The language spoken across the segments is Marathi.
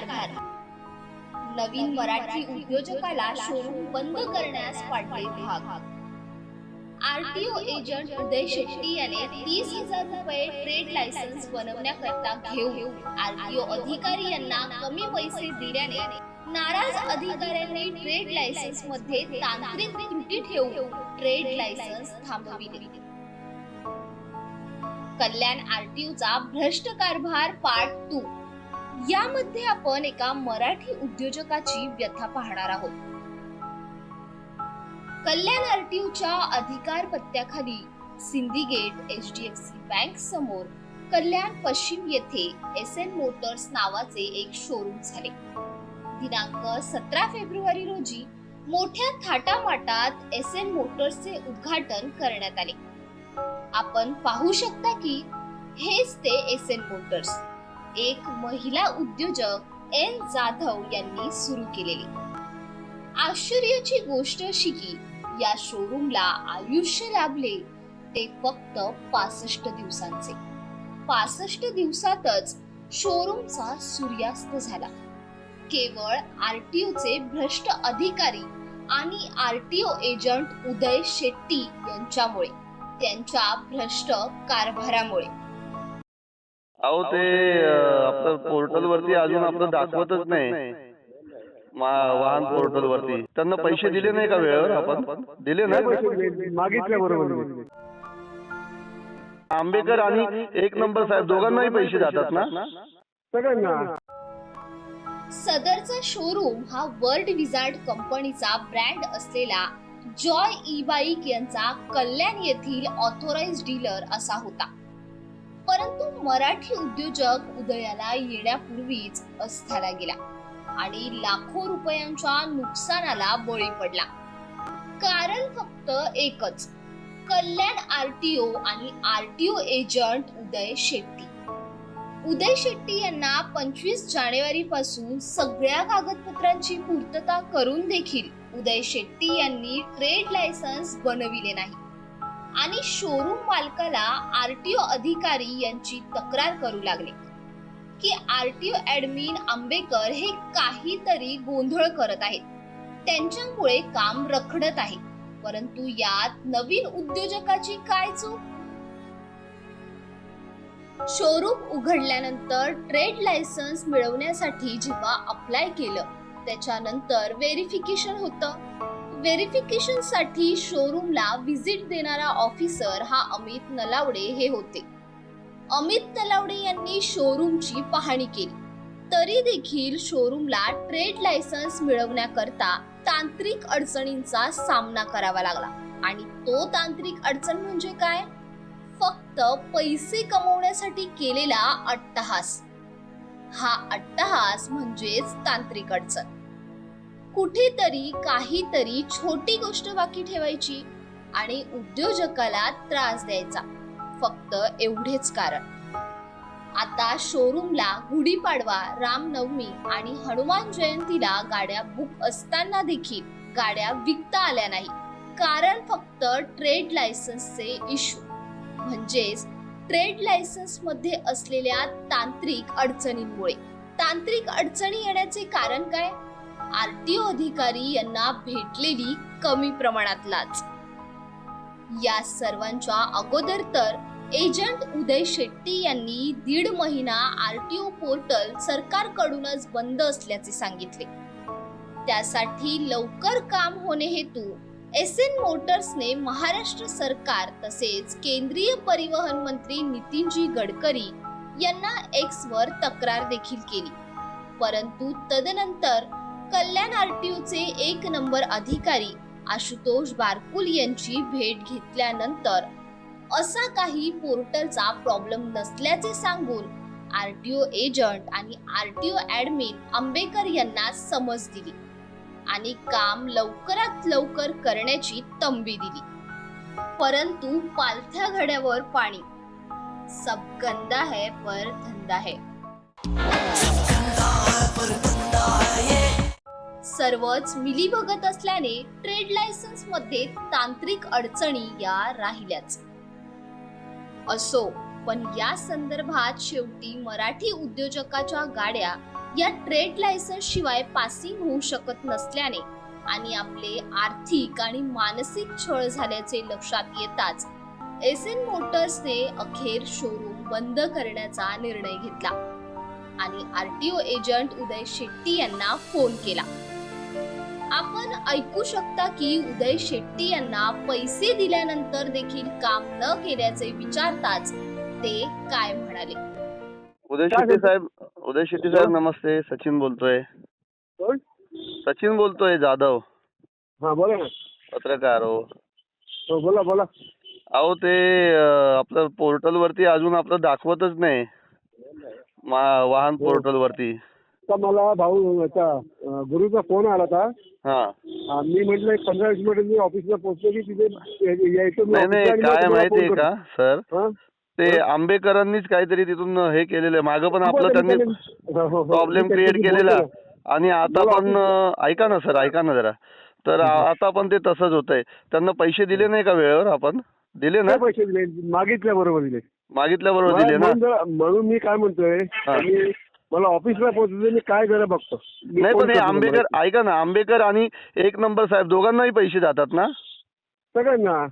कारभार नवीन मराठी उद्योजकाला शोरूम बंद करण्यास पाडले भाग. आरटीओ एजंट उदय शेट्टी याने तीस हजार रुपये ट्रेड लायसन्स बनवण्याकरता घेऊन आरटीओ अधिकारी यांना कमी पैसे दिल्याने नाराज अधिकाऱ्यांनी ट्रेड लायसन्समध्ये तांत्रिक त्रुटी ठेवून ट्रेड लायसन्स थांबविले. कल्याण आरटीओचा भ्रष्ट कारभार पार्ट टू यामध्ये आपण एका मराठी उद्योजकाची व्यथा पाहणार आहोत. कल्याण आरटीओच्या अधिकार पत्त्याखाली syndicate H D F C bank समोर कल्याण पश्चिम येथे एस एन मोटर्स नावाचे एक शोरूम झाले. दिनांक सतरा फेब्रुवारी रोजी मोठ्या थाटामाटात एस एन मोटर्सचे उद्घाटन करण्यात आले. आपण पाहू शकता की हेच ते एस एन मोटर्स. एक महिला उद्योजक एन जाधव यांनी सुरू केलेली. आश्चर्याची गोष्ट अशी की या शोरूमला आयुष्य लाभले ते फक्त पासष्ट दिवसांचे. पासष्ट दिवसातच शोरूमचा सूर्यास्त झाला. केवळ आरटीओचे भ्रष्ट अधिकारी आणि आरटीओ एजंट उदय शेट्टी यांच्यामुळे त्यांच्या भ्रष्ट कारभारामुळे. अहो ते आपलं पोर्टल वरती अजून आपलं दाखवतच नाही. मा- वाहन पोर्टल वरती त्यांना पैसे दिले नाही का वेळेवर आपण? दिले ना मागितल्या बरोबर आंबेकर आणि एक नंबर साहेब दोघांनाही पैसे जातात ना? सगळ्यांना. सदरचा शोरूम हा वर्ल्ड विझार्ड कंपनीचा ब्रँड असलेला जॉय ई बाईक यांचा कल्याण येथील ऑथोराइज डीलर असा होता. परंतु मराठी उद्योजक उदयाला येण्यापूर्वीच अस्थाला गेला आणि लाखो रुपयांच्या नुकसानाला बळी पडला. कारण फक्त एकच कल्याण आरटीओ आणि आरटीओ एजंट उदय शेट्टी. उदय शेट्टी यांना पंचवीस जानेवारी पासून सगळ्या कागदपत्रांची पूर्तता करून देखील उदय शेट्टी यांनी ट्रेड लायसन्स बनविले नाही. आणि शोरूम मालकाला आरटीओ अधिकारी यांची तक्रार करू लागले. की आरटीओ ऍडमिन आंबेकर हे काहीतरी गोंधळ करत आहेत. त्यांच्यामुळे काम रखडत आहे. परंतु यात नवीन उद्योजकाची काय चूक? शोरूम उघडल्यानंतर ट्रेड लायसन्स मिळवण्यासाठी जेव्हा अप्लाय केलं त्याच्यानंतर व्हेरिफिकेशन होतं. व्हेरिफिकेशनसाठी शोरूमला व्हिजिट देणारा ऑफिसर हा अमित नलावडे हे होते. अमित नलावडे यांनी शोरूमची पाहणी केली. तरी देखील शोरूमला ट्रेड लायसन्स मिळवण्याकरता तांत्रिक अडचणींचा सामना करावा लागला. आणि तो तांत्रिक अडचण म्हणजे काय? फक्त पैसे कमवण्यासाठी केलेला अट्टहास. हा अट्टहास म्हणजेच तांत्रिक अडचण. कुठेतरी काहीतरी छोटी गोष्ट बाकी ठेवायची आणि उद्योजकाला त्रास द्यायचा. फक्त एवढेच कारण. आता शोरूमला गुढीपाडवा रामनवमी आणि हनुमान जयंतीला गाड्या बुक असताना देखील गाड्या विकता आल्या नाही. कारण फक्त ट्रेड लायसन्सचे इश्यू म्हणजेच ट्रेड लायसन्समध्ये असलेल्या तांत्रिक अडचणींमुळे. तांत्रिक अडचणी येण्याचे कारण काय? आरटीओ अधिकारी यांना भेटलेली कमी प्रमाणात लाच या सर्वांच्या अगोदर तर एजंट उदय शेट्टी यांनी दीड महिना आरटीओ पोर्टल सरकारकडूनच बंद असल्याचे सांगितले. त्यासाठी लवकर काम होणे हेतू एस एन मोटर्सने महाराष्ट्र सरकार तसेच केंद्रीय परिवहन मंत्री नितीनजी गडकरी यांना एक्सवर तक्रार देखील केली. परंतु तदनंतर कल्याण आरटीओचे एक नंबर अधिकारी आशुतोष बारकुल यांची भेट घेतल्यानंतर असा काही पोर्टलचा प्रॉब्लेम नसल्याचे सांगून आरटीओ एजंट आणि आरटीओ ऍडमिन आंबेकर यांना समज दिली आणि काम लवकरात लवकर करण्याची तंबी दिली. परंतु पालथ्या घड्यावर पाणी. सब गंदा है पर धंदा है. सर्वच मिलीभगत असल्याने ट्रेड लायसन्समध्ये तांत्रिक अडचणी या राहिल्याच. असो पण या संदर्भात शेवटी मराठी उद्योजकाच्या गाड्या या ट्रेड लायसन्स शिवाय पासिंग होऊ शकत नसल्याने आणि आपले आर्थिक आणि मानसिक छळ झाल्याचे लक्षात येताच एस एन मोटर्सने अखेर शोरूम बंद करण्याचा निर्णय घेतला आणि आरटीओ एजंट उदय शेट्टी यांना फोन केला. आपण ऐकू शकता की उदय शेट्टी यांना पैसे दिल्यानंतर देखील काम न केल्याचे विचारताच ते काय म्हणाले? उदय शेट्टी? साहेब उदय शेट्टी साहेब नमस्ते. सचिन बोलतोय. कोण सचिन बोलतोय जाधव. हा बोला ना. पत्रकार हो. हो बोला बोला. अहो ते अं, आपलं पोर्टल वरती अजून आपलं दाखवतच नाही. मा- वाहन पोर्टल वरती तर मला भाऊ याचा गुरुचा फोन आला होता. हा. हा, मी म्हटलं एक पंधरा वीस मिनिट मी ऑफिसला पोहोचलो की तिथे या- यायचं मी नाही ऑफिसला नाही आणि मग काय तुम्हाला माहितीये फोन का सर. हा? ते आंबेकरांनीच काहीतरी तिथून हे केलेलं आहे. मागं पण आपलं त्यांनी हो, हो, हो. प्रॉब्लेम मी क्रिएट त्याच्याशी केलेला. बोलतो. आणि आता पण अं, ऐका ना सर ऐका ना जरा. तर आ- आता पण ते तसंच होतंय. त्यांना पैसे दिले नाही का वेळेवर आपण? दिले ना? काय पैसे दिले? मागितल्या बरोबर दिले. मागितल्या बरोबर दिले ना? म्हणून जरा- म्हणून मी काय म्हणतोय हा. मला ऑफिसला पोहोचले मी काय जरा बघतो. नाही पण हे आंबेकर. ऐका ना आंबेकर आणि एक नंबर साहेब दोघांनाही पैसे जातात ना? सगळ्यांना?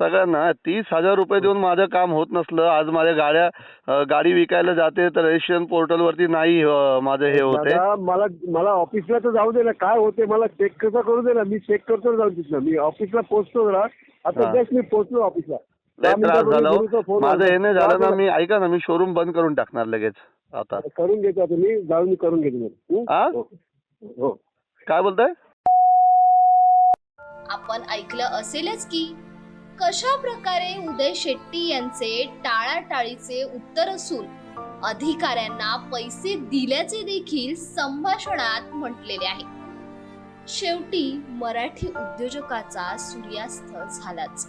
सगळ्यांना? तीस हजार रुपये देऊन माझं काम होत नसलं आज माझ्या गाड्या गाडी विकायला जाते तर रजिस्ट्रेशन पोर्टल वरती नाही माझं हे होते मला मला ऑफिसला तर जाऊ दे ना काय होते मला चेक कसं करू दे ना मी चेक करतो ना जाऊन तिथनं. मी ऑफिसला पोहोचतो जरा आता. जस्ट मी पोहोचलो ऑफिसला. त्रास झाला हो. माझं. हे नाही झालं ना मी ऐका ना मी शोरूम बंद करून टाकणार लगेच. आता. करून घेतो तुम्ही जाऊन करून घेतो? हो. हो. काय बोलताय? आपण ऐकलं असेलच की कशा प्रकारे उदय शेट्टी यांचे टाळाटाळीचे उत्तर असून अधिकाऱ्यांना पैसे दिल्याचे देखील संभाषणात म्हटलेले आहे. शेवटी मराठी उद्योजकाचा सूर्यास्त झालाच.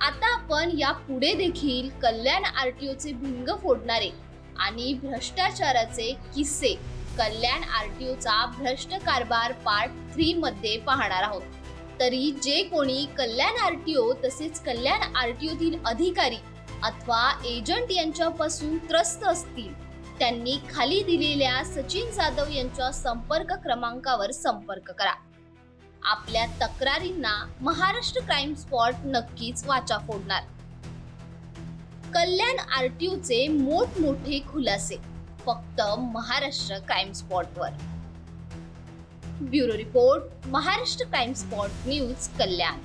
आता आपण या पुढे देखील कल्याण आर टी ओचे भिंग फोडणारे आणि भ्रष्टाचाराचे किस्से कल्याण आर टी ओचा भ्रष्ट कारभार पार्ट थ्री मध्ये पाहणार आहोत. तरी जे कोणी कल्याण आर टी ओ तसेच कल्याण आर टी ओतील अधिकारी अथवा एजंट यांच्यापासून त्रस्त असतील त्यांनी खाली दिलेल्या सचिन जाधव यांच्या संपर्क क्रमांकावर संपर्क करा. आपल्या तक्रारींना महाराष्ट्र क्राईम स्पॉट नक्कीच वाचा फोडणार. कल्याण आरटीओचे मोठमोठे खुलासे फक्त Maharashtra crime स्पॉटवर bureau report Maharashtra crime spot news Kalyan.